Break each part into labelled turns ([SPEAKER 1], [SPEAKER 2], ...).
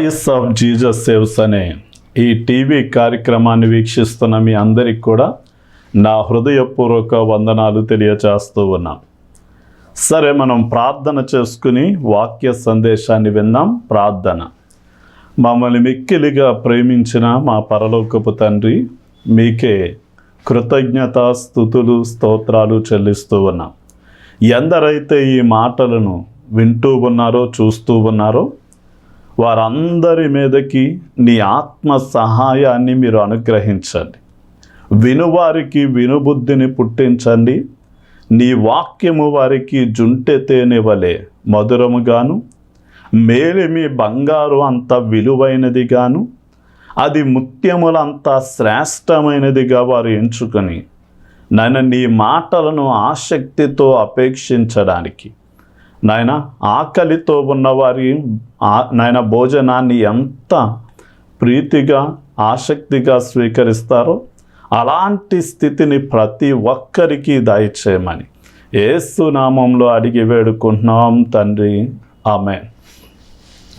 [SPEAKER 1] Voice of Jesus saves అనే ఈ TV కార్యక్రమాన్ని వీక్షిస్తున్న మీ అందరికి కూడా నా హృదయపూర్వక వందనాలు తెలియచేస్తూ ఉన్నాం. సరే మనం ప్రార్థన చేసుకుని వాక్య సందేశాన్ని విన్నాం ప్రార్థన. మమ్మల్ని మిక్కిలిగా ప్రేమించిన మా పరలోకపు తండ్రి మీకే కృతజ్ఞత స్థుతులు స్తోత్రాలు చెల్లిస్తూ ఉన్నాం. ఎందరైతే ఈ మాటలను వింటూ ఉన్నారో చూస్తూ ఉన్నారో వారందరి మీదకి నీ ఆత్మ సహాయాన్ని మీరు అనుగ్రహించండి. వినువారికి వినుబుద్ధిని పుట్టించండి. నీ వాక్యము వారికి జుంటె తేనెవలే మధురముగాను మేలిమి బంగారు అంత విలువైనదిగాను అది ముత్యములంత శ్రేష్టమైనదిగా వారు ఎంచుకొని నన్ను నీ మాటలను ఆసక్తితో అపేక్షించడానికి నాయన ఆకలితో ఉన్నవారి ఆ- నాయన భోజనాన్ని ఎంత ప్రీతిగా ఆసక్తిగా స్వీకరిస్తారో అలాంటి స్థితిని ప్రతి ఒక్కరికి దయచేయమని ఏసు నామంలో అడిగి వేడుకుంటున్నాం తండ్రి. ఆమె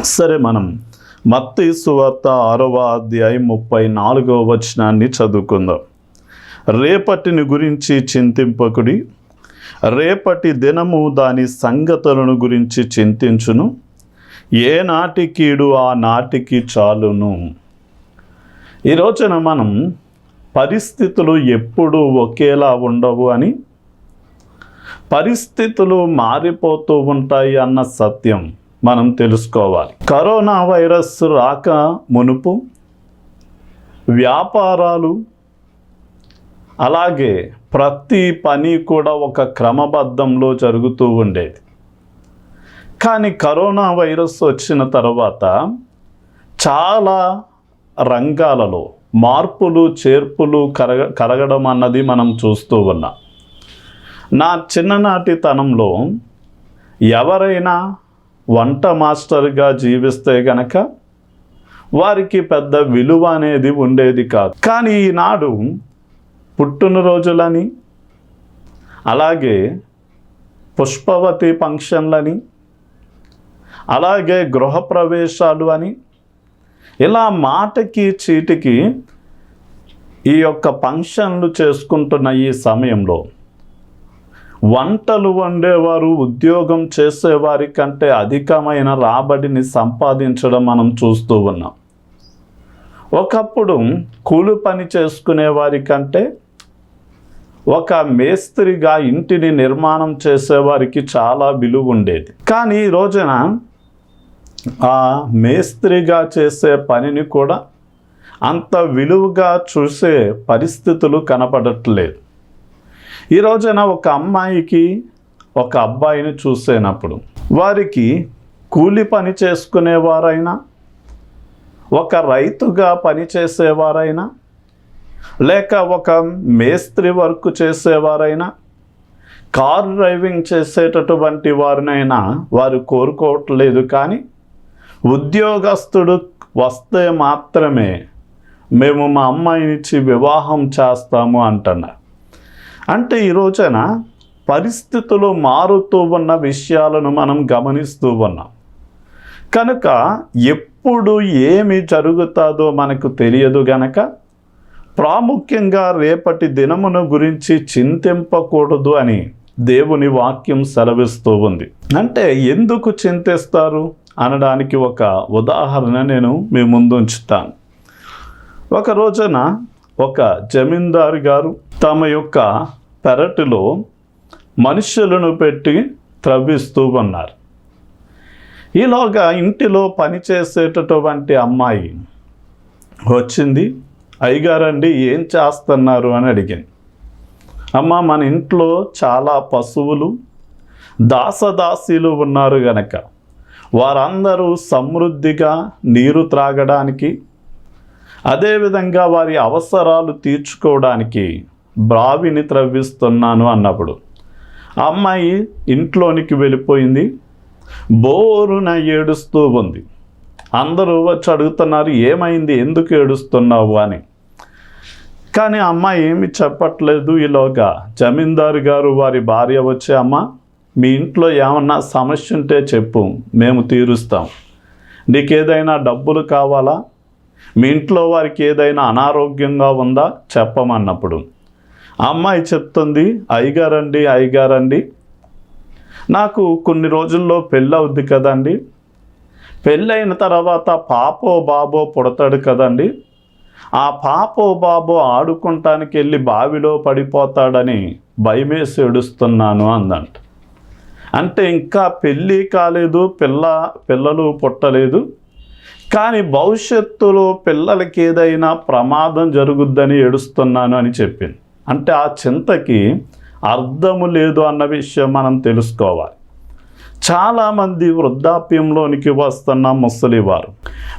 [SPEAKER 1] సరే మనం మత్తి సువార్త ఆరవ అధ్యాయం ముప్పై నాలుగవ వచనాన్ని చదువుకుందాం. రేపటిని గురించి చింతింపకుడి రేపటి దినము దాని సంగతులను గురించి చింతించును. ఏ నాటికీడు ఆ నాటికి చాలును. ఈ రోజున మనం పరిస్థితులు ఎప్పుడూ ఒకేలా ఉండవు అని పరిస్థితులు మారిపోతూ ఉంటాయి అన్న సత్యం మనం తెలుసుకోవాలి. కరోనా వైరస్ రాక మునుపు వ్యాపారాలు అలాగే ప్రతి పని కూడా ఒక క్రమబద్ధంలో జరుగుతూ ఉండేది. కానీ కరోనా వైరస్ వచ్చిన తర్వాత చాలా రంగాలలో మార్పులు చేర్పులు కరగ కరగడం అన్నది మనం చూస్తూ ఉన్నాం. నా చిన్ననాటి తనంలో ఎవరైనా వంట మాస్టర్గా జీవిస్తే గనక వారికి పెద్ద విలువ అనేది ఉండేది కాదు. కానీ ఈనాడు పుట్టినరోజులని అలాగే పుష్పవతి ఫంక్షన్లని అలాగే గృహప్రవేశాలు అని. ఇలా మాటకి చీటికి ఈ యొక్క ఫంక్షన్లు చేసుకుంటున్న ఈ సమయంలో వంటలు వండేవారు ఉద్యోగం చేసేవారి కంటే అధికమైన రాబడిని సంపాదించడం మనం చూస్తూ ఉన్నాం. ఒకప్పుడు కూలి పని చేసుకునే వారి కంటే ఒక మేస్త్రిగా ఇంటిని నిర్మాణం చేసేవారికి చాలా విలువ ఉండేది. కానీ ఈ రోజున ఆ మేస్త్రిగా చేసే పనిని కూడా అంత విలువగా చూసే పరిస్థితులు కనపడట్లేదు. ఈ రోజున ఒక అమ్మాయికి ఒక అబ్బాయిని చూసేనప్పుడు వారికి కూలి పని చేసుకునేవారైనా ఒక రైతుగా పనిచేసేవారైనా లేక ఒక మేస్త్రి వర్క్ చేసేవారైనా కార్ డ్రైవింగ్ చేసేటటువంటి వారినైనా వారు కోరుకోవట్లేదు కానీ ఉద్యోగస్తుడు వస్తే మాత్రమే మేము మా అమ్మాయినిచ్చి వివాహం చేస్తాము అంటున్నారు. అంటే ఈ రోజున పరిస్థితులు మారుతూ ఉన్న విషయాలను మనం గమనిస్తూ ఉన్నాం. కనుక ఎప్పుడు ఏమి జరుగుతుందో మనకు తెలియదు గనక ప్రాముఖ్యంగా రేపటి దినమును గురించి చింతింపకూడదు అని దేవుని వాక్యం సెలవిస్తూ ఉంది. అంటే ఎందుకు చింతిస్తారు? అనడానికి ఒక ఉదాహరణ నేను మీ ముందు ఉంచుతాను. ఒక రోజున ఒక జమీందారు గారు తమ యొక్క పెరటిలో మనుషులను పెట్టి త్రవ్విస్తూ ఉన్నారు. ఈలోగా ఇంటిలో పనిచేసేటటువంటి అమ్మాయి వచ్చింది. అయ్యగారండి ఏం చేస్తున్నారు అని అడిగాను. అమ్మ మన ఇంట్లో చాలా పశువులు దాసదాసీలు ఉన్నారు గనక. వారందరూ సమృద్ధిగా నీరు త్రాగడానికి అదేవిధంగా వారి అవసరాలు తీర్చుకోవడానికి బావిని త్రవ్విస్తున్నాను అన్నప్పుడు అమ్మాయి ఇంట్లోనికి వెళ్ళిపోయింది. బోరున ఏడుస్తూ ఉంది. అందరూ వచ్చి అడుగుతున్నారు ఏమైంది? ఎందుకు ఏడుస్తున్నావు? అని. కానీ అమ్మ ఏమి చెప్పట్లేదు ఈలోగా. జమీందారు గారు వారి భార్య వచ్చే అమ్మ మీ ఇంట్లో ఏమన్నా సమస్య ఉంటే చెప్పు మేము తీరుస్తాం. నీకేదైనా డబ్బులు కావాలా? మీ ఇంట్లో వారికి ఏదైనా అనారోగ్యంగా ఉందా? చెప్పమన్నప్పుడు. అమ్మాయి చెప్తుంది అయ్యగారండి అయ్యగారండి. నాకు కొన్ని రోజుల్లో పెళ్ళి అవుద్ది కదండి. పెళ్ళైన తర్వాత పాపో బాబో పుడతాడు కదండి. ఆ పాపో బాబో ఆడుకుంటానికి వెళ్ళి బావిలో పడిపోతాడని భయమేసి ఏడుస్తున్నాను అందంట. అంటే ఇంకా పెళ్ళి కాలేదు పిల్ల పిల్లలు పుట్టలేదు. కానీ భవిష్యత్తులో పిల్లలకి ఏదైనా ప్రమాదం జరుగుద్దని ఏడుస్తున్నాను అని చెప్పింది. అంటే ఆ చింతకి అర్థము లేదు అన్న విషయం మనం తెలుసుకోవాలి. చాలామంది వృద్ధాప్యంలోనికి వస్తున్న ముసలివారు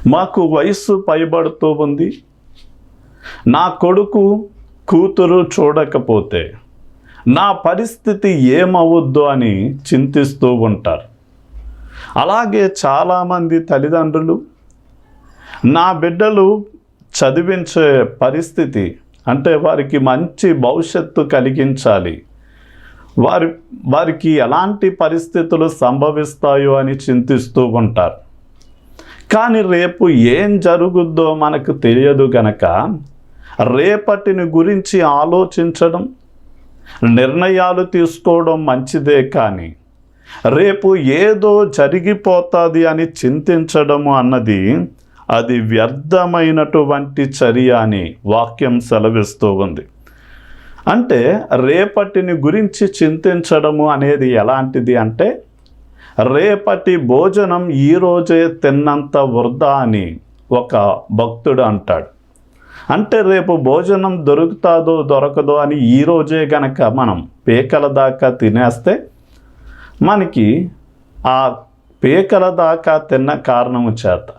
[SPEAKER 1] మాకు వయస్సు పైబడుతూ ఉంది నా కొడుకు కూతురు చూడకపోతే నా పరిస్థితి ఏమవుద్దు అని చింతిస్తూ ఉంటారు. అలాగే చాలామంది తల్లిదండ్రులు నా బిడ్డలు చదివించే పరిస్థితి అంటే వారికి మంచి భవిష్యత్తు కలిగించాలి. వారి వారికి ఎలాంటి పరిస్థితులు సంభవిస్తాయో అని చింతిస్తూ ఉంటారు. కానీ రేపు ఏం జరుగుద్దో మనకు తెలియదు గనక రేపటిని గురించి ఆలోచించడం నిర్ణయాలు తీసుకోవడం మంచిదే కానీ రేపు ఏదో జరిగిపోతుంది అని చింతించడము అన్నది అది వ్యర్థమైనటువంటి చర్య అని వాక్యం సెలవిస్తూ ఉంది. అంటే రేపటిని గురించి చింతించడము అనేది ఎలాంటిది అంటే రేపటి భోజనం ఈరోజే తిన్నంత వృధా అని ఒక భక్తుడు అంటాడు. అంటే రేపు భోజనం దొరుకుతాదో దొరకదో అని ఈరోజే గనక మనం పేకల దాకా తినేస్తే మనకి ఆ పేకల దాకా తిన్న కారణము చేత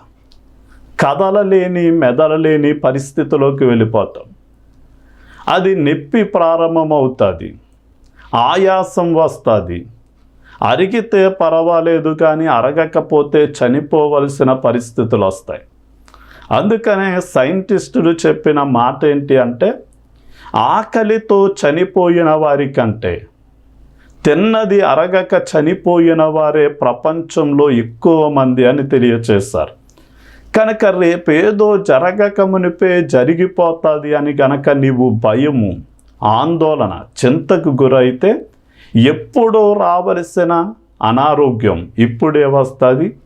[SPEAKER 1] కదలలేని మెదలలేని పరిస్థితిలోకి వెళ్ళిపోతాం. అది నొప్పి ప్రారంభమవుతుంది ఆయాసం వస్తుంది. అరిగితే పర్వాలేదు కానీ అరగకపోతే చనిపోవలసిన పరిస్థితులు వస్తాయి అందుకనే సైంటిస్టులు చెప్పిన మాట ఏంటి అంటే ఆకలితో చనిపోయిన వారికంటే తిన్నది అరగక చనిపోయిన వారే ప్రపంచంలో ఎక్కువ మంది అని తెలియచేశారు. కనుక రేపేదో జరగక మునిపే జరిగిపోతుంది అని గనక నీవు భయము ఆందోళన చింతకు గురైతే ఎప్పుడో రావలసిన అనారోగ్యం ఇప్పుడే వస్తుంది.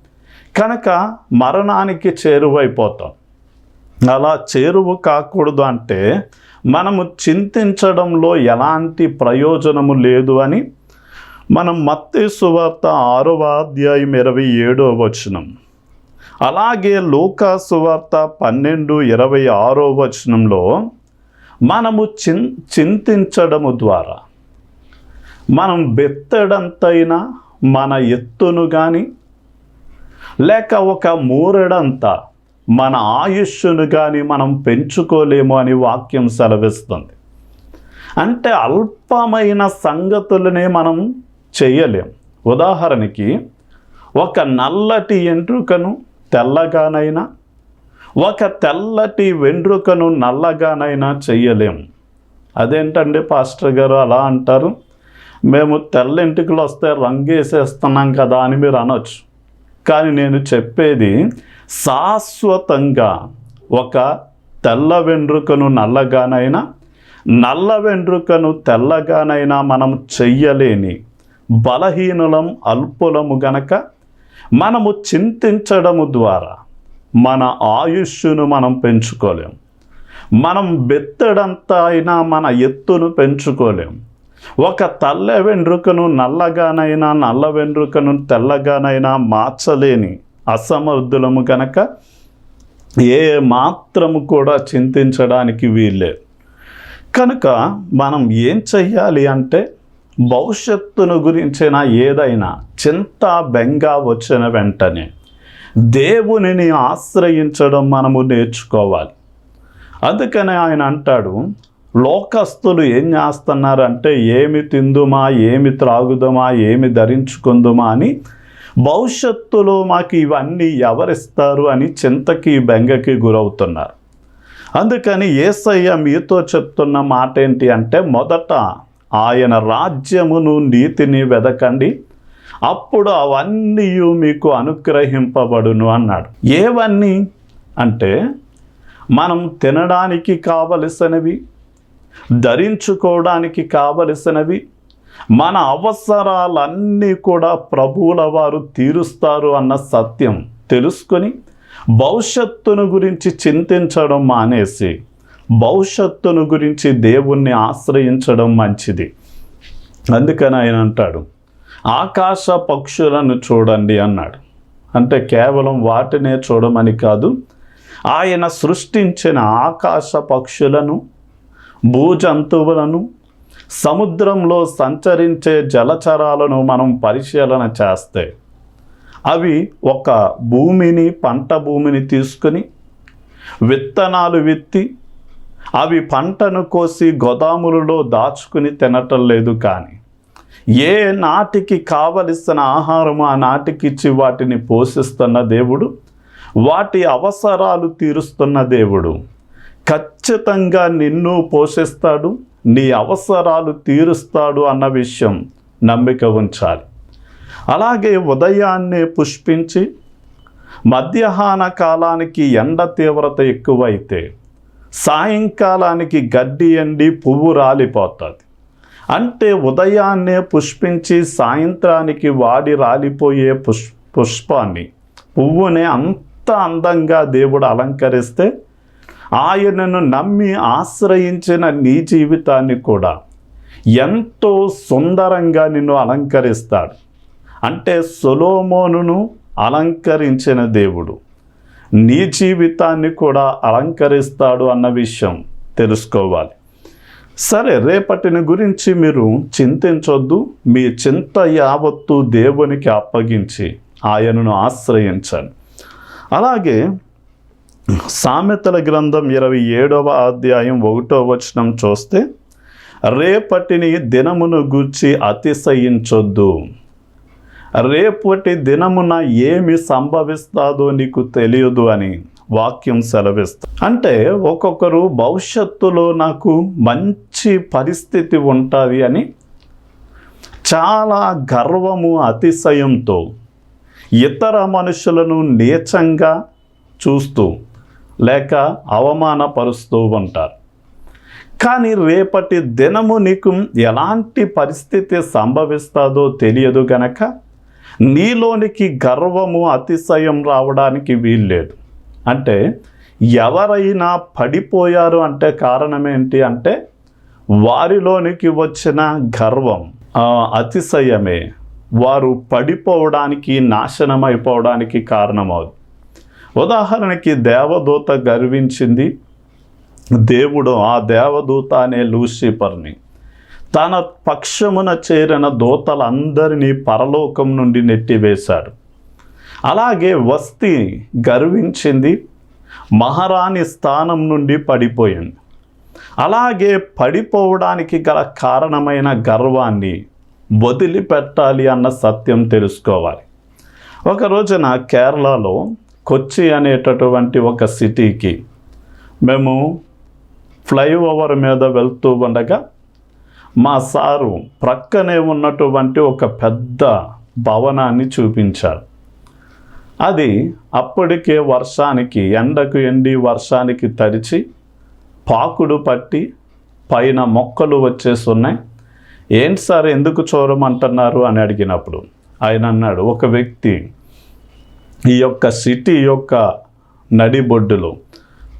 [SPEAKER 1] కనుక మరణానికి చేరువైపోతాం. అలా చేరువు కాకూడదు అంటే మనము చింతించడంలో ఎలాంటి ప్రయోజనము లేదు అని మనం మత్తే సువార్త ఆరవ అధ్యాయం ఇరవై ఏడో వచనం. అలాగే లూకా సువార్త పన్నెండు ఇరవై ఆరో వచనంలో మనము చిన్ చింతించడము ద్వారా మనం బెత్తడంతైనా మన ఎత్తును కానీ లేక ఒక మూరెడంతా మన ఆయుష్ను కానీ మనం పెంచుకోలేము అని వాక్యం సెలవిస్తుంది. అంటే అల్పమైన సంగతులనే మనం చేయలేం. ఉదాహరణకి ఒక నల్లటి ఎంట్రుకను తెల్లగానైనా ఒక తెల్లటి వెంట్రుకను నల్లగానైనా చేయలేము అదేంటండి పాస్టర్ గారు అలా అంటారు? మేము తెల్ల ఎంటుకలు వస్తే రంగేసేస్తున్నాం కదా అని మీరు అనొచ్చు. కానీ నేను చెప్పేది శాశ్వతంగా ఒక తెల్ల వెండ్రుకను నల్లగానైనా నల్ల వెండ్రుకను తెల్లగానైనా మనం చెయ్యలేని బలహీనులం అల్పులము గనక మనము చింతించడము ద్వారా మన ఆయుష్ను మనం పెంచుకోలేం. మనం బెత్తడంత అయినా మన ఎత్తును పెంచుకోలేం. ఒక తల్ల వెండ్రుకను నల్లగానైనా నల్ల వెండ్రుకను తెల్లగానైనా మార్చలేని అసమర్థులము కనుక ఏ మాత్రము కూడా చింతించడానికి వీల్లేదు. కనుక మనం ఏం చెయ్యాలి అంటే భవిష్యత్తును గురించిన ఏదైనా చింత బెంగ వచ్చిన వెంటనే దేవునిని ఆశ్రయించడం మనము నేర్చుకోవాలి. అందుకనే ఆయన అంటాడు లోకస్తులు ఏం చేస్తున్నారంటే ఏమి తిందుమా? ఏమి త్రాగుదమా? ఏమి ధరించుకుందుమా? అని భవిష్యత్తులో మాకు ఇవన్నీ ఎవరిస్తారు అని చింతకి బెంగకి గురవుతున్నారు. అందుకని ఏసయ్య మీతో చెప్తున్న మాట ఏంటి అంటే మొదట ఆయన రాజ్యమును నీతిని వెదకండి. అప్పుడు అవన్నీ మీకు అనుగ్రహింపబడును అన్నాడు. ఏవన్నీ అంటే మనం తినడానికి కావలసినవి ధరించుకోవడానికి కావలసినవి మన అవసరాలన్నీ కూడా ప్రభువుల వారు తీరుస్తారు అన్న సత్యం తెలుసుకొని భవిష్యత్తును గురించి చింతించడం మానేసి భవిష్యత్తును గురించి దేవుణ్ణి ఆశ్రయించడం మంచిది. అందుకని ఆయన అంటాడు ఆకాశ పక్షులను చూడండి అన్నాడు. అంటే కేవలం వాటినే చూడమని కాదు ఆయన సృష్టించిన ఆకాశ పక్షులను భూ జంతువులను సముద్రంలో సంచరించే జలచరాలను మనం పరిశీలన చేస్తే అవి ఒక భూమిని పంట భూమిని తీసుకుని విత్తనాలు విత్తి అవి పంటను కోసి గోదాములలో దాచుకుని తినటం లేదు కానీ ఏ నాటికి కావలసిన ఆహారం ఆ నాటికి ఇచ్చి వాటిని పోషిస్తున్న దేవుడు వాటి అవసరాలు తీరుస్తున్న దేవుడు. ఖచ్చితంగా నిన్ను పోషిస్తాడు నీ అవసరాలు తీరుస్తాడు అన్న విషయం నమ్మిక ఉంచాలి. అలాగే ఉదయాన్నే పుష్పించి మధ్యాహ్న కాలానికి ఎండ తీవ్రత ఎక్కువైతే సాయంకాలానికి గడ్డి ఎండి పువ్వు రాలిపోతుంది. అంటే ఉదయాన్నే పుష్పించి సాయంత్రానికి వాడి రాలిపోయే పుష్ పుష్పాన్ని పువ్వుని అంత అందంగా దేవుడు అలంకరిస్తే ఆయనను నమ్మి ఆశ్రయించిన నీ జీవితాన్ని కూడా ఎంతో సుందరంగా నిన్ను అలంకరిస్తాడు. అంటే సొలోమోనును అలంకరించిన దేవుడు. నీ జీవితాన్ని కూడా అలంకరిస్తాడు అన్న విషయం తెలుసుకోవాలి. సరే రేపటిని గురించి మీరు చింతించొద్దు. మీ చింత యావత్తు దేవునికి అప్పగించి ఆయనను ఆశ్రయించండి. అలాగే సామెతల గ్రంథం ఇరవై ఏడవ అధ్యాయం ఒకటో వచనం చూస్తే రేపటిని దినమును గూర్చి అతిశయించొద్దు. రేపటి దినమున ఏమి సంభవిస్తాదో నీకు తెలియదు అని వాక్యం సెలవిస్తా. అంటే ఒక్కొక్కరు భవిష్యత్తులో నాకు మంచి పరిస్థితి ఉంటుంది అని చాలా గర్వము అతిశయంతో ఇతర మనుషులను నీచంగా చూస్తూ లేక అవమానపరుస్తూ ఉంటారు. కానీ రేపటి దినము నీకు ఎలాంటి పరిస్థితి సంభవిస్తుందో తెలియదు గనక నీలోనికి గర్వము అతిశయం రావడానికి వీల్లేదు. అంటే ఎవరైనా పడిపోయారు అంటే కారణం ఏంటి అంటే వారిలోనికి వచ్చిన గర్వం అతిశయమే. వారు పడిపోవడానికి నాశనం అయిపోవడానికి కారణమవుతుంది. ఉదాహరణకి దేవదూత గర్వించింది దేవుడు ఆ దేవదూత అనే లూసిఫర్ని. తన పక్షమున చేరిన దూతలందరినీ పరలోకం నుండి నెట్టివేశాడు. అలాగే వస్తి గర్వించింది మహారాణి స్థానం నుండి పడిపోయింది. అలాగే పడిపోవడానికి గల కారణమైన గర్వాన్ని వదిలిపెట్టాలి అన్న సత్యం తెలుసుకోవాలి. ఒక రోజున కేరళలో కొచ్చి అనేటటువంటి ఒక సిటీకి మేము ఫ్లైఓవర్ మీద వెళ్తూ ఉండగా మా సారు ప్రక్కనే ఉన్నటువంటి ఒక పెద్ద భవనాన్ని చూపించారు. అది అప్పటికే వర్షానికి ఎండకు ఎండి వర్షానికి తడిచి పాకుడు పట్టి పైన మొక్కలు వచ్చేసి ఉన్నాయి ఏంటి సార్ ఎందుకు చూడమంటున్నారు అని అడిగినప్పుడు ఆయన అన్నాడు ఒక వ్యక్తి ఈ యొక్క సిటీ యొక్క నడిబొడ్డులో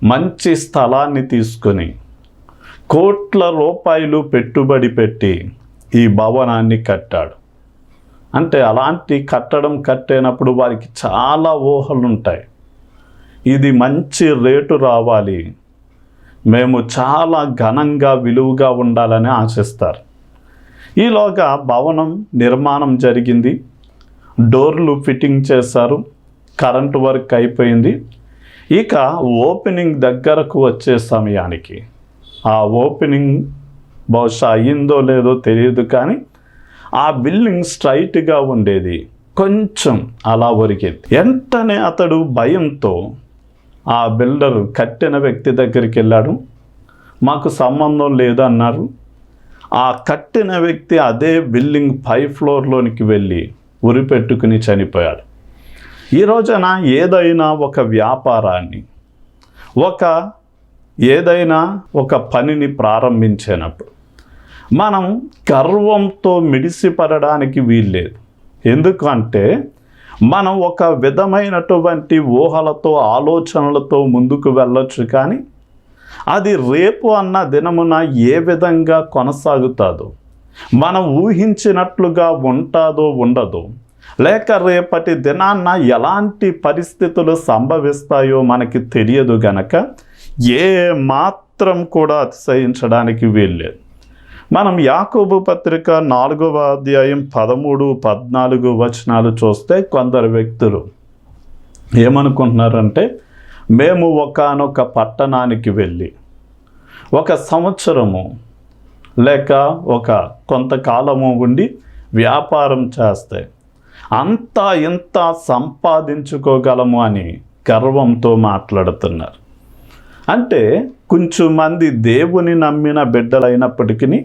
[SPEAKER 1] మంచి స్థలాన్ని తీసుకొని కోట్ల రూపాయలు పెట్టుబడి పెట్టి ఈ భవనాన్ని కట్టాడు. అంటే అలాంటి కట్టడం కట్టేనప్పుడు వారికి చాలా ఊహలు ఉంటాయి ఇది మంచి రేటు రావాలి. మేము చాలా ఘనంగా విలువగా ఉండాలని ఆశిస్తారు. ఈలోగా భవనం నిర్మాణం జరిగింది. డోర్లు ఫిట్టింగ్ చేశారు. కరెంట్ వర్క్ అయిపోయింది. ఇక ఓపెనింగ్ దగ్గరకు వచ్చే సమయానికి ఆ ఓపెనింగ్ బహుశా అయ్యిందో లేదో తెలియదు కానీ ఆ బిల్డింగ్ స్ట్రైట్గా ఉండేది. కొంచెం అలా ఒరిగేది. వెంటనే అతడు భయంతో ఆ బిల్డర్ కట్టిన వ్యక్తి దగ్గరికి వెళ్ళాడు. మాకు సంబంధం లేదు అన్నారు. ఆ కట్టిన వ్యక్తి అదే బిల్డింగ్ పై ఫ్లోర్లోనికి వెళ్ళి ఉరిపెట్టుకుని చనిపోయాడు. ఈ రోజున ఏదైనా ఒక వ్యాపారాన్ని ఒక ఏదైనా ఒక పనిని ప్రారంభించినప్పుడు మనం గర్వంతో మిడిసిపడడానికి వీల్లేదు. ఎందుకంటే మనం ఒక విధమైనటువంటి ఊహలతో ఆలోచనలతో ముందుకు వెళ్ళొచ్చు కానీ అది రేపు అన్న దినమున ఏ విధంగా కొనసాగుతుందో మనం ఊహించినట్లుగా ఉంటాదో ఉండదో లేక రేపటి దినాన్న ఎలాంటి పరిస్థితులు సంభవిస్తాయో మనకి తెలియదు గనక ఏ మాత్రం కూడా అతిశయించడానికి వీల్లేదు. మనం యాకోబు పత్రిక నాలుగవ అధ్యాయం పదమూడు పద్నాలుగు వచనాలు చూస్తే కొందరు వ్యక్తులు ఏమనుకుంటున్నారంటే మేము ఒకానొక పట్టణానికి వెళ్ళి ఒక సంవత్సరము లేక ఒక కొంతకాలము ఉండి వ్యాపారం చేస్తే అంత ఇంత సంపాదించుకోగలము అని గర్వంతో మాట్లాడుతున్నారు. అంటే కొంచెం మంది దేవుని నమ్మిన బిడ్డలైనప్పటికీ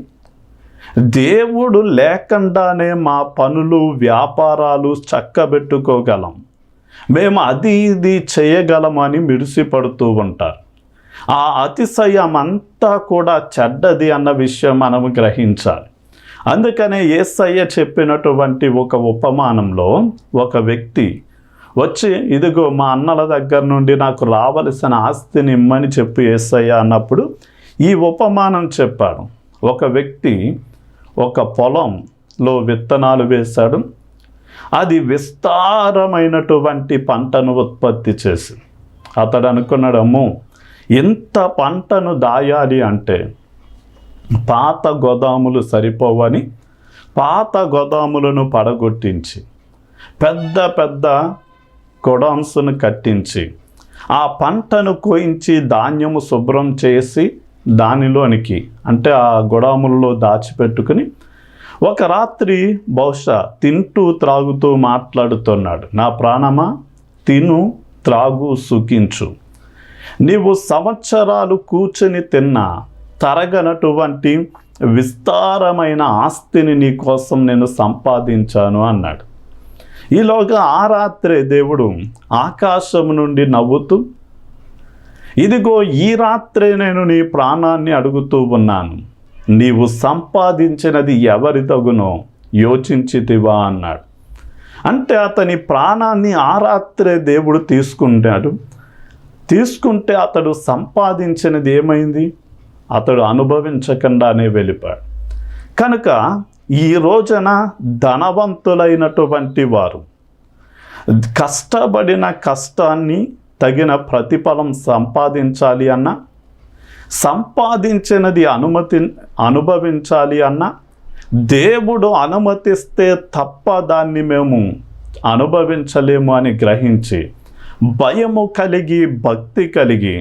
[SPEAKER 1] దేవుడు లేకుండానే మా పనులు వ్యాపారాలు చక్కబెట్టుకోగలం. మేము అది ఇది చేయగలమని మిడిసిపడుతూ ఉంటారు. ఆ అతిశయం అంతా కూడా చెడ్డది అన్న విషయం మనము గ్రహించాలి. అందుకనే ఏసయ్య చెప్పినటువంటి ఒక ఉపమానంలో ఒక వ్యక్తి వచ్చి ఇదిగో మా అన్నల దగ్గర నుండి నాకు రావలసిన ఆస్తిని ఇమ్మని చెప్పి ఏసయ్య అన్నప్పుడు ఈ ఉపమానం చెప్పాడు. ఒక వ్యక్తి ఒక పొలంలో విత్తనాలు వేశాడు. అది విస్తారమైనటువంటి పంటను ఉత్పత్తి చేసి అతడు అనుకున్నాడు ఇంత పంటను దాయాలి అంటే పాత గోదాములు సరిపోవని పాత గోదాములను పడగొట్టించి పెద్ద పెద్ద గొడౌన్స్ను కట్టించి ఆ పంటను కోయించి ధాన్యము శుభ్రం చేసి దానిలోనికి అంటే ఆ గొడాములలో దాచిపెట్టుకుని ఒక రాత్రి బహుశా తింటూ త్రాగుతూ మాట్లాడుతున్నాడు. నా ప్రాణమా? తిను త్రాగు సుఖించు. నీవు సంవత్సరాలు కూర్చొని తిన్నా తరగనటువంటి విస్తారమైన ఆస్తిని నీ కోసం నేను సంపాదించాను అన్నాడు. ఈలోగా ఆ రాత్రే దేవుడు ఆకాశం నుండి నవ్వుతూ ఇదిగో ఈ రాత్రే నేను నీ ప్రాణాన్ని అడుగుతూ ఉన్నాను. నీవు సంపాదించినది ఎవరి తగునో యోచించితివా అన్నాడు. అంటే అతని ప్రాణాన్ని ఆ రాత్రే దేవుడు తీసుకుంటాడు. తీసుకుంటే అతడు సంపాదించినది ఏమైంది? అతడు అనుభవించకుండానే వెళ్ళిపోయాడు. కనుక ఈ రోజున ధనవంతులైనటువంటి వారు కష్టపడిన కష్టాన్ని తగిన ప్రతిఫలం సంపాదించాలి అన్న సంపాదించినది అనుమతి అనుభవించాలి అన్న దేవుడు అనుమతిస్తే తప్ప దాన్ని మేము అనుభవించలేము అని గ్రహించి భయము కలిగి భక్తి కలిగి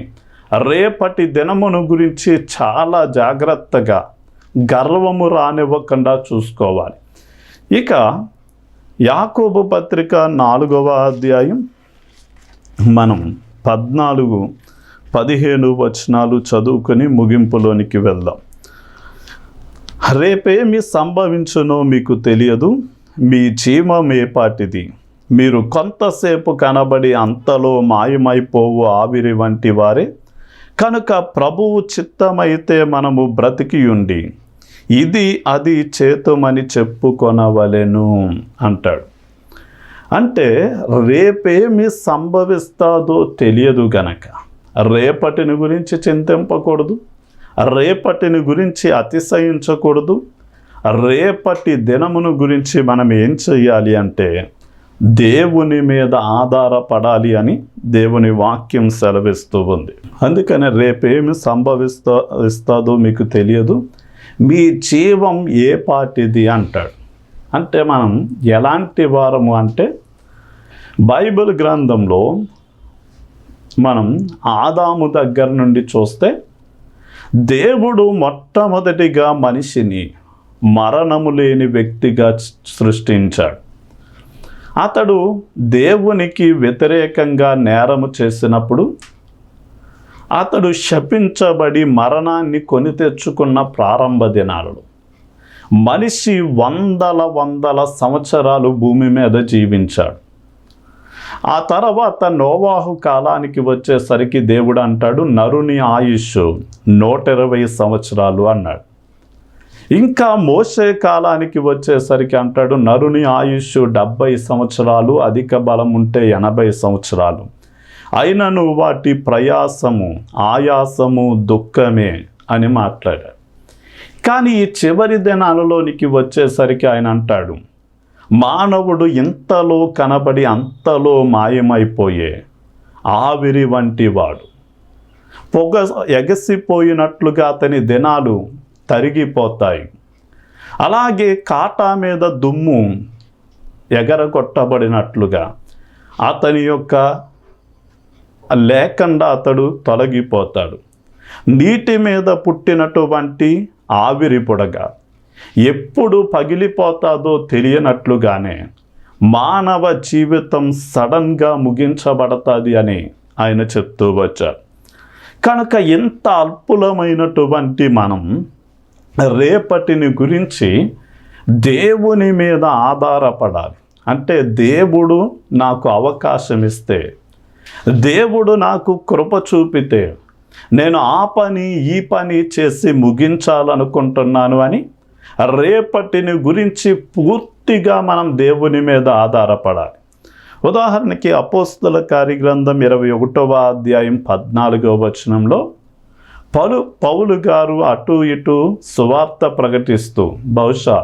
[SPEAKER 1] రేపటి దినమును గురించి చాలా జాగ్రత్తగా గర్వము రానివ్వకుండా చూసుకోవాలి. ఇక యాకోబు పత్రిక నాలుగవ అధ్యాయం మనం పద్నాలుగు పదిహేను వచనాలు చదువుకొని ముగింపులోనికి వెళ్దాం. రేపేమి సంభవించునో మీకు తెలియదు మీ చీమం ఏపాటిది. మీరు కొంతసేపు కనబడి అంతలో మాయమైపోవు ఆవిరి వంటి వారే కనుక ప్రభువు చిత్తమైతే మనము బ్రతికి ఉండి ఇది అది చేతుమని చెప్పుకొనవలెను అంటాడు. అంటే రేపేమి సంభవిస్తాదో తెలియదు గనక. రేపటిని గురించి చింతింపకూడదు రేపటిని గురించి అతిశయించకూడదు రేపటి దినమును గురించి మనం ఏం చేయాలి అంటే దేవుని మీద ఆధారపడాలి అని దేవుని వాక్యం సెలవిస్తూ ఉంది. అందుకని రేపేమి సంభవిస్తా ఇస్తుందో మీకు తెలియదు. మీ జీవం ఏ పాటిది అంటాడు. అంటే మనం ఎలాంటి వారము అంటే బైబిల్ గ్రంథంలో మనం ఆదాము దగ్గర నుండి చూస్తే దేవుడు మొట్టమొదటిగా మనిషిని మరణము లేని వ్యక్తిగా సృష్టించాడు. అతడు దేవునికి వ్యతిరేకంగా నేరము చేసినప్పుడు అతడు శపించబడి మరణాన్ని కొని తెచ్చుకున్న ప్రారంభ దినాలలో మనిషి వందల వందల సంవత్సరాలు భూమి మీద జీవించాడు. ఆ తర్వాత నోవాహు కాలానికి వచ్చేసరికి దేవుడు అంటాడు నరుని ఆయుష్ నూట ఇరవై సంవత్సరాలు అన్నాడు. ఇంకా మోసే కాలానికి వచ్చేసరికి అంటాడు నరుని ఆయుష్ డెబ్బై సంవత్సరాలు అధిక బలం ఉంటే ఎనభై సంవత్సరాలు. అయినను వాటి ప్రయాసము ఆయాసము దుఃఖమే అని మాట్లాడాడు. కానీ ఈ చివరి దినాలలోనికి వచ్చేసరికి ఆయన అంటాడు మానవుడు ఇంతలో కనబడి అంతలో మాయమైపోయే ఆవిరి వంటి వాడు. పొగ ఎగసిపోయినట్లుగా అతని దినాలు తరిగిపోతాయి. అలాగే కాటా మీద దుమ్ము ఎగరగొట్టబడినట్లుగా అతని యొక్క లేకుండా అతడు తొలగిపోతాడు. నీటి మీద పుట్టినటువంటి ఆవిరి పొడగా ఎప్పుడు పగిలిపోతాదో తెలియనట్లుగానే మానవ జీవితం సడన్గా ముగించబడతాది అని ఆయన చెప్తూ వచ్చారు. కనుక ఎంత అల్పులమైనటువంటి మనం రేపటిని గురించి దేవుని మీద ఆధారపడాలి. అంటే దేవుడు నాకు అవకాశం ఇస్తే దేవుడు నాకు కృప చూపితే నేను ఆ పని ఈ పని చేసి ముగించాలనుకుంటున్నాను అని రేపటిని గురించి పూర్తిగా మనం దేవుని మీద ఆధారపడాలి. ఉదాహరణకి అపోస్తుల కార్యగ్రంథం ఇరవై ఒకటవ అధ్యాయం పద్నాలుగవ వచనంలో పలు పౌలు గారు అటు ఇటు సువార్త ప్రకటిస్తూ బహుశా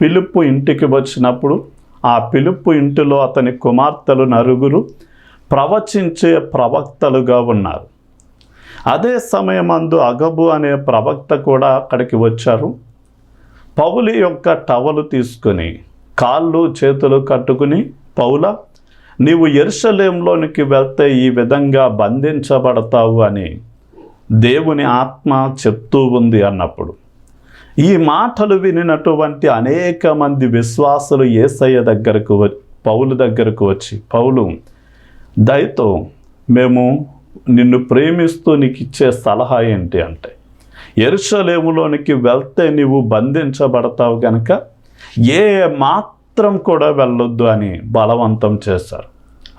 [SPEAKER 1] పిలుపు ఇంటికి వచ్చినప్పుడు ఆ పిలుపు ఇంటిలో అతని కుమార్తెలు నలుగురు ప్రవచించే ప్రవక్తలుగా ఉన్నారు. అదే సమయమందు అగబు అనే ప్రవక్త కూడా అక్కడికి వచ్చారు. పౌలు యొక్క టవలు తీసుకుని కాళ్ళు చేతులు కట్టుకుని పౌల నీవు ఎరుసలేంలోనికి వెళ్తే ఈ విధంగా బంధించబడతావు అని దేవుని ఆత్మ చెప్తూ ఉంది అన్నప్పుడు. ఈ మాటలు వినినటువంటి అనేక మంది విశ్వాసులు ఏసయ్య దగ్గరకు వ- పౌలు దగ్గరకు వచ్చి పౌలు దయతో మేము నిన్ను ప్రేమిస్తూ నీకు ఇచ్చే సలహా ఏంటి అంటే ఎరుసలేములోనికి వెళ్తే నీవు బంధించబడతావు కనుక ఏ మాత్రం కూడా వెళ్ళొద్దు అని బలవంతం చేశారు.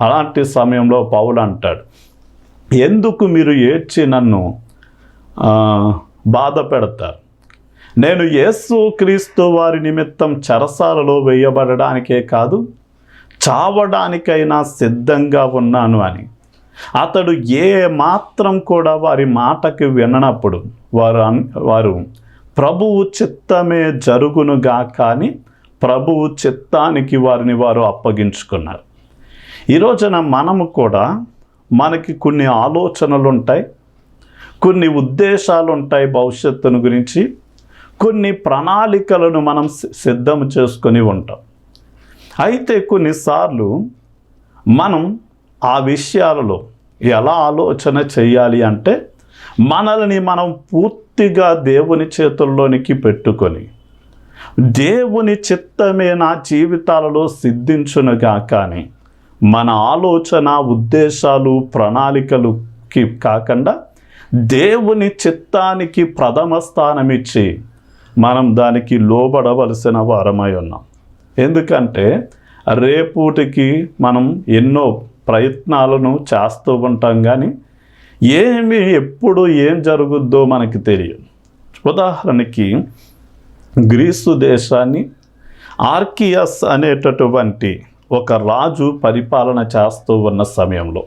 [SPEAKER 1] అలాంటి సమయంలో పౌలు అంటాడు ఎందుకు మీరు ఏడ్చి నన్ను బాధ పెడతారు నేను యేసు క్రీస్తు వారి నిమిత్తం చెరసాలలో వేయబడడానికే కాదు చావడానికైనా సిద్ధంగా ఉన్నాను అని. అతడు ఏ మాత్రం కూడా వారి మాటకి విననప్పుడు వారు అన్- వారు ప్రభువు చిత్తమే జరుగునుగా కానీ ప్రభువు చిత్తానికి వారిని వారు అప్పగించుకున్నారు. ఈ రోజున మనము కూడా మనకి కొన్ని ఆలోచనలు ఉంటాయి కొన్ని ఉద్దేశాలు ఉంటాయి భవిష్యత్తును గురించి కొన్ని ప్రణాళికలను మనం సి- సిద్ధం చేసుకొని ఉంటాం. అయితే కొన్నిసార్లు మనం ఆ విషయాలలో ఎలా ఆలోచన చేయాలి అంటే మనల్ని మనం పూర్తిగా దేవుని చేతుల్లోనికి పెట్టుకొని దేవుని చిత్తమే నా జీవితాలలో సిద్ధించునుగా కానీ మన ఆలోచన ఉద్దేశాలు ప్రణాళికలుకి కాకుండా దేవుని చిత్తానికి ప్రథమ స్థానం ఇచ్చి మనం దానికి లోబడవలసిన వారమై ఉన్నాం. ఎందుకంటే రేపూటికి మనం ఎన్నో ప్రయత్నాలను చేస్తూ ఉంటాం కానీ ఏమి ఎప్పుడు ఏం జరుగుద్దో మనకి తెలియదు. ఉదాహరణకి గ్రీసు దేశాన్ని ఆర్కియస్ అనేటటువంటి ఒక రాజు పరిపాలన చేస్తూ ఉన్న సమయంలో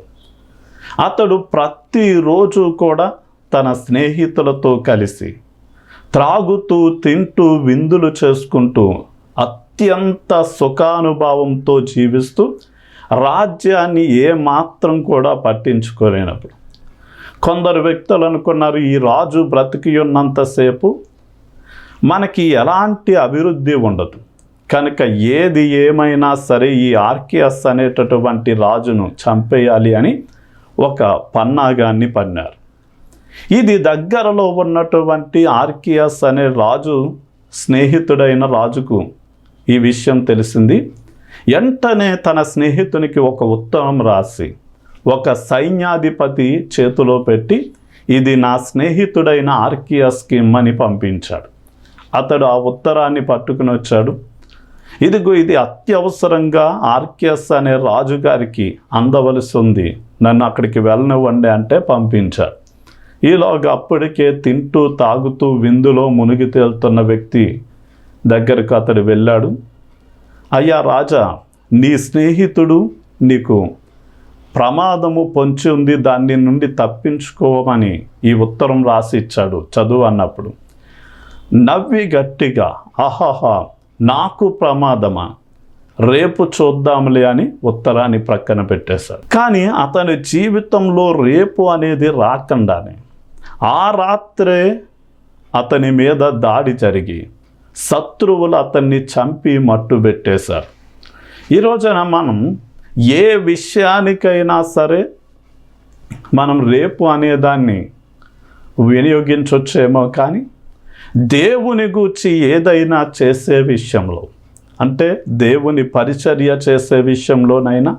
[SPEAKER 1] అతడు ప్రతిరోజు కూడా తన స్నేహితులతో కలిసి త్రాగుతూ తింటూ విందులు చేసుకుంటూ అత్యంత సుఖానుభావంతో జీవిస్తూ రాజ్యాన్ని ఏమాత్రం కూడా పట్టించుకోలేనప్పుడు. కొందరు వ్యక్తులు అనుకున్నారు ఈ రాజు బ్రతికి ఉన్నంతసేపు మనకి ఎలాంటి అభివృద్ధి ఉండదు. కనుక ఏది ఏమైనా సరే ఈ ఆర్కియస్ అనేటటువంటి రాజును చంపేయాలి అని ఒక పన్నాగాన్ని పన్నారు. ఇది దగ్గరలో ఉన్నటువంటి ఆర్కియస్ అనే రాజు స్నేహితుడైన రాజుకు ఈ విషయం తెలిసింది. వెంటనే తన స్నేహితునికి ఒక ఉత్తరం రాసి ఒక సైన్యాధిపతి చేతిలో పెట్టి ఇది నా స్నేహితుడైన ఆర్కియస్కి ఇమ్మని పంపించాడు. అతడు ఆ ఉత్తరాన్ని పట్టుకుని వచ్చాడు. ఇదిగో ఇది అత్యవసరంగా ఆర్కియస్ అనే రాజుగారికి అందవలసి ఉంది. నన్ను అక్కడికి వెళ్ళనివ్వండి అంటే పంపించారు. ఈలోగా అప్పటికే తింటూ తాగుతూ విందులో మునిగి తేలుతున్న వ్యక్తి దగ్గరకు అతడు వెళ్ళాడు. అయ్యా రాజా నీ స్నేహితుడు నీకు ప్రమాదము పొంచి ఉంది దాన్ని నుండి తప్పించుకోమని ఈ ఉత్తరం రాసి ఇచ్చాడు చదువు అన్నప్పుడు. నవ్వి గట్టిగా ఆహాహా నాకు ప్రమాదమా? రేపు చూద్దాంలే అని ఉత్తరాన్ని ప్రక్కన పెట్టేశాడు. కానీ అతని జీవితంలో రేపు అనేది రాకుండానే ఆ రాత్రే అతని మీద దాడి జరిగి శత్రువులు అతన్ని చంపి మట్టు పెట్టేశారు. ఈ రోజున మనం ఏ విషయానికైనా సరే మనం రేపు అనేదాన్ని వినియోగించవచ్చేమో కానీ దేవుని గూర్చి ఏదైనా చేసే విషయంలో అంటే దేవుని పరిచర్య చేసే విషయంలోనైనా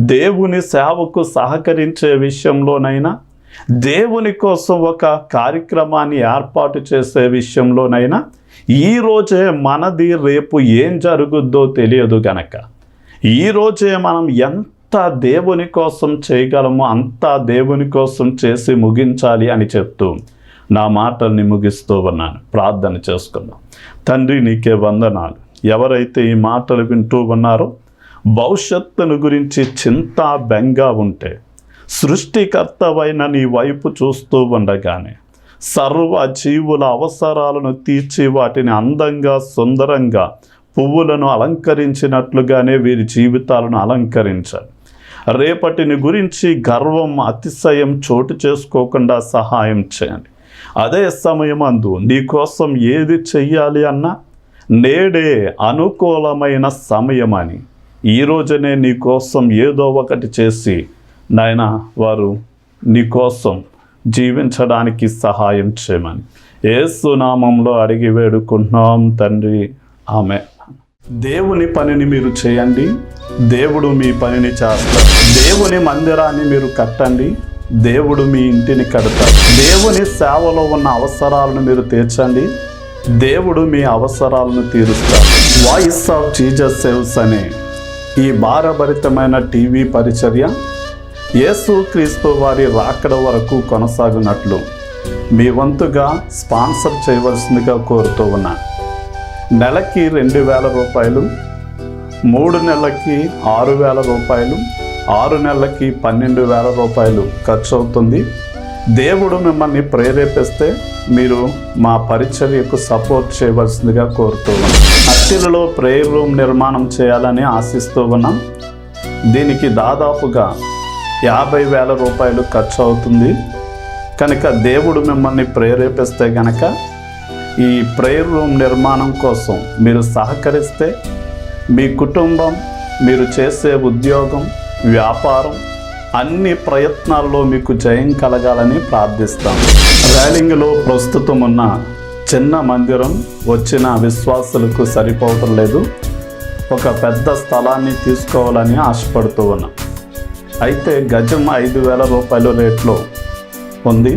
[SPEAKER 1] దేవుని సేవకు సహకరించే విషయంలోనైనా దేవుని కోసం ఒక కార్యక్రమాన్ని ఏర్పాటు చేసే విషయంలోనైనా ఈరోజే మనది రేపు ఏం జరుగుద్దో తెలియదు గనక. ఈరోజే మనం ఎంత దేవుని కోసం చేయగలమో అంతా దేవుని కోసం చేసి ముగించాలి అని చెప్తూ నా మాటల్ని ముగిస్తూ ఉన్నాను. ప్రార్థన చేసుకున్నాను తండ్రి నీకే వందనాలు. ఎవరైతే ఈ మాటలు వింటూ ఉన్నారో భవిష్యత్తును గురించి చింత బెంగ ఉంటే సృష్టికర్తవైన నీ వైపు చూస్తూ ఉండగానే సర్వ జీవుల అవసరాలను తీర్చి వాటిని అందంగా సుందరంగా పువ్వులను అలంకరించినట్లుగానే వీరి జీవితాలను అలంకరించాలి. రేపటిని గురించి గర్వం అతిశయం చోటు చేసుకోకుండా సహాయం చేయండి. అదే సమయం నీ కోసం ఏది చెయ్యాలి అన్నా నేడే అనుకూలమైన సమయమని. ఈ రోజునే నీ కోసం ఏదో ఒకటి చేసి నాయన వారు నీ కోసం జీవించడానికి సహాయం చేయమని. ఏసునామంలో అడిగి వేడుకుంటున్నాం తండ్రి. ఆమె దేవుని పనిని మీరు చేయండి. దేవుడు మీ పనిని చేస్తాడు. దేవుని మందిరాన్ని మీరు కట్టండి. దేవుడు మీ ఇంటిని కడతాడు. దేవుని సేవలో ఉన్న అవసరాలను మీరు తీర్చండి. దేవుడు మీ అవసరాలను తీరుస్తాడు. వాయిస్ ఆఫ్ జీజస్ సేవ్స్ అనే. ఈ భారభరితమైన టీవీ పరిచర్య యేసు క్రీస్తు వారి రాకడ వరకు కొనసాగినట్లు మీ వంతుగా స్పాన్సర్ చేయవలసిందిగా కోరుతూ ఉన్నా. నెలకి రెండు వేల రూపాయలు మూడు నెలలకి ఆరు వేల రూపాయలు ఆరు నెలలకి పన్నెండు వేల రూపాయలు ఖర్చు అవుతుంది దేవుడు మిమ్మల్ని ప్రేరేపిస్తే మీరు మా పరిచర్యకు సపోర్ట్ చేయవలసిందిగా కోరుతూ ఉన్నాం. అత్తిలలో ప్రేయర్ రూమ్ నిర్మాణం చేయాలని ఆశిస్తూ ఉన్నాం. దీనికి దాదాపుగా యాభై వేల రూపాయలు ఖర్చు అవుతుంది. కనుక దేవుడు మిమ్మల్ని ప్రేరేపిస్తే గనక ఈ ప్రేయర్ రూమ్ నిర్మాణం కోసం మీరు సహకరిస్తే మీ కుటుంబం మీరు చేసే ఉద్యోగం వ్యాపారం అన్ని ప్రయత్నాల్లో మీకు జయం కలగాలని ప్రార్థిస్తాం. ర్యాలింగ్లో ప్రస్తుతం ఉన్న చిన్న మందిరం వచ్చిన విశ్వాసులకు సరిపోవటం లేదు. ఒక పెద్ద స్థలాన్ని తీసుకోవాలని ఆశపడుతూ ఉన్నాం. అయితే గజం ఐదు వేల రూపాయల రేట్లో ఉంది.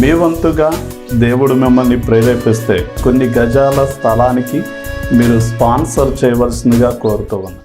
[SPEAKER 1] మీ వంతుగా దేవుడు మిమ్మల్ని ప్రేరేపిస్తే కొన్ని గజాల స్థలానికి మీరు స్పాన్సర్ చేయవలసిందిగా కోరుతూ ఉన్నాం.